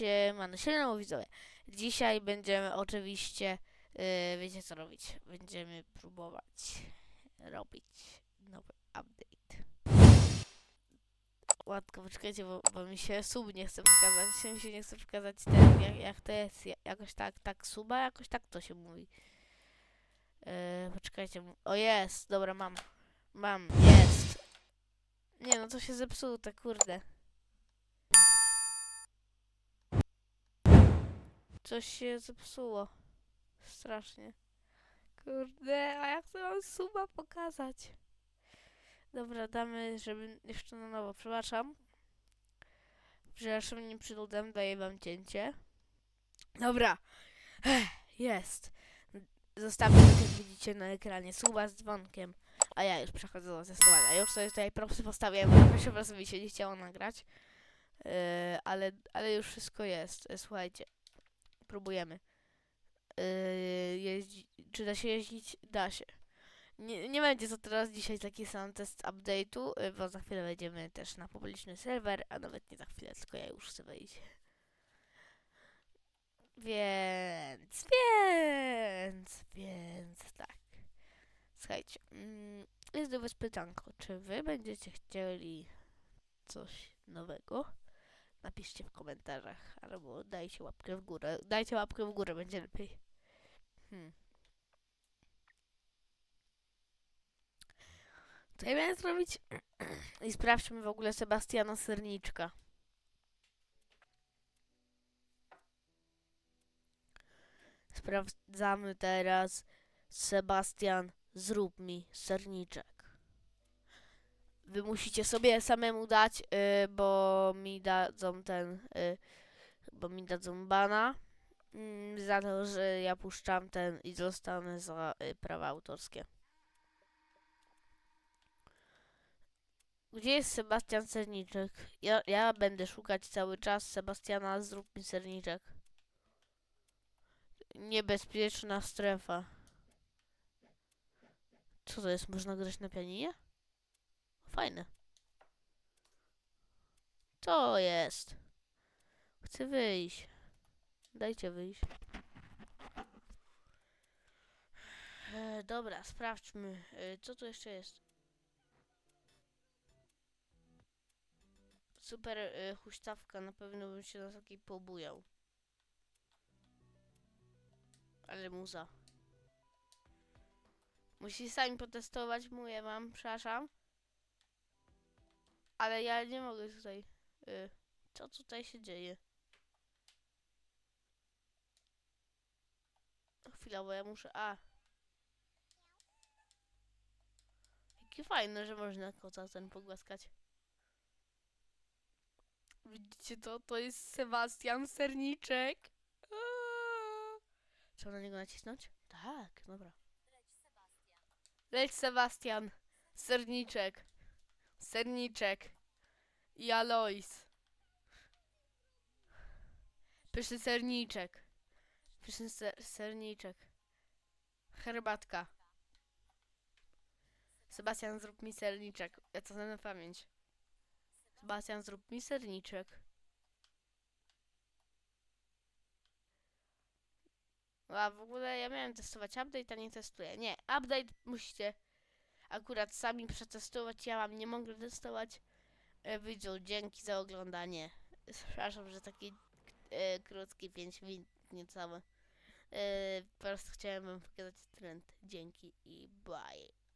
Siemano, siemano widzowie. Dzisiaj będziemy oczywiście, yy, wiecie co robić. Będziemy próbować robić nowy update. Łatko, poczekajcie, bo, bo mi się sub nie chce pokazać. Mi się nie chce pokazać ten, jak, jak to jest. ja- Jakoś tak, tak suba, jakoś tak to się mówi. Yy, poczekajcie, o jest, dobra mam. Mam, jest. Nie no, to się zepsuło, te kurde. Coś się zepsuło. Strasznie. Kurde, a jak to mam suba pokazać? Dobra, damy, żeby jeszcze na nowo. Przepraszam. Przepraszam, nie przyludem, daję wam cięcie. Dobra. Jest. Zostawmy, jak widzicie na ekranie, suba z dzwonkiem. A ja już przechodzę do testowania. Już sobie tutaj propsy postawiłem, bo pierwszy raz mi się nie chciało nagrać. Yy, ale, ale już wszystko jest. Słuchajcie próbujemy. Yy, jeździ, czy da się jeździć? Da się. Nie, nie będzie to teraz dzisiaj taki sam test update'u, yy, bo za chwilę wejdziemy też na publiczny serwer, a nawet nie za chwilę, tylko ja już chcę wejść. Więc, więc, więc tak. Słuchajcie, mm, jest do was pytanko, czy wy będziecie chcieli coś nowego? Napiszcie w komentarzach, albo dajcie łapkę w górę. Dajcie łapkę w górę, będzie lepiej. Hmm. Co ja miałem zrobić? I sprawdźmy w ogóle Sebastiana Serniczka. Sprawdzamy teraz. Sebastian, zrób mi serniczek. Wy musicie sobie samemu dać, y, bo mi dadzą ten, y, bo mi dadzą bana mm, za to, że ja puszczam ten i zostanę za y, prawa autorskie. Gdzie jest Sebastian Serniczek? Ja, ja będę szukać cały czas Sebastiana, zrób mi serniczek. Niebezpieczna strefa. Co to jest? Można grać na pianinie? Fajne. To jest. Chcę wyjść. Dajcie wyjść. E, dobra, sprawdźmy. E, co tu jeszcze jest? Super e, huśtawka. Na pewno bym się na takiej pobujał. Ale muza. Musisz sami potestować, mówię wam, przepraszam. Ale ja nie mogę tutaj. Y, co tutaj się dzieje? Chwila, bo ja muszę. A. Jakie fajne, że można kota ten pogłaskać. Widzicie to? To jest Sebastian Serniczek. Trzeba na niego nacisnąć? Tak, dobra. Leć Sebastian. Serniczek. Serniczek. I Alois. Pyszny serniczek. Pyszny ser serniczek. Herbatka. Sebastian, zrób mi serniczek. Ja to znam na pamięć. Sebastian, zrób mi serniczek. A w ogóle ja miałem testować update, a nie testuję. Nie, update musicie akurat sami przetestować. Ja wam nie mogę testować. E, Widzą, dzięki za oglądanie. Przepraszam, że taki e, krótki 5 minut niecałe. E, po prostu chciałem wam pokazać trend. Dzięki i bye.